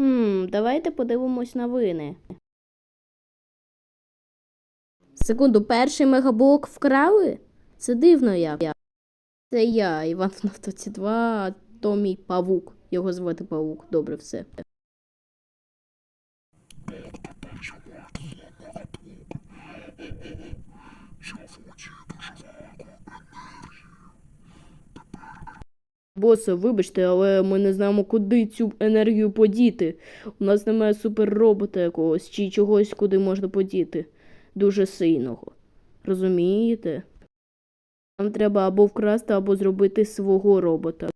Хм, давайте подивимось новини. Секунду, перший мегаблок вкрали? Це дивно як. Це я, Іван ФНАФ 22, то мій павук. Його звати павук. Добре, все. Босе, вибачте, але ми не знаємо, куди цю енергію подіти. У нас немає суперробота якогось чи чогось, куди можна подіти. Дуже сильного. Розумієте? Нам треба або вкрасти, або зробити свого робота.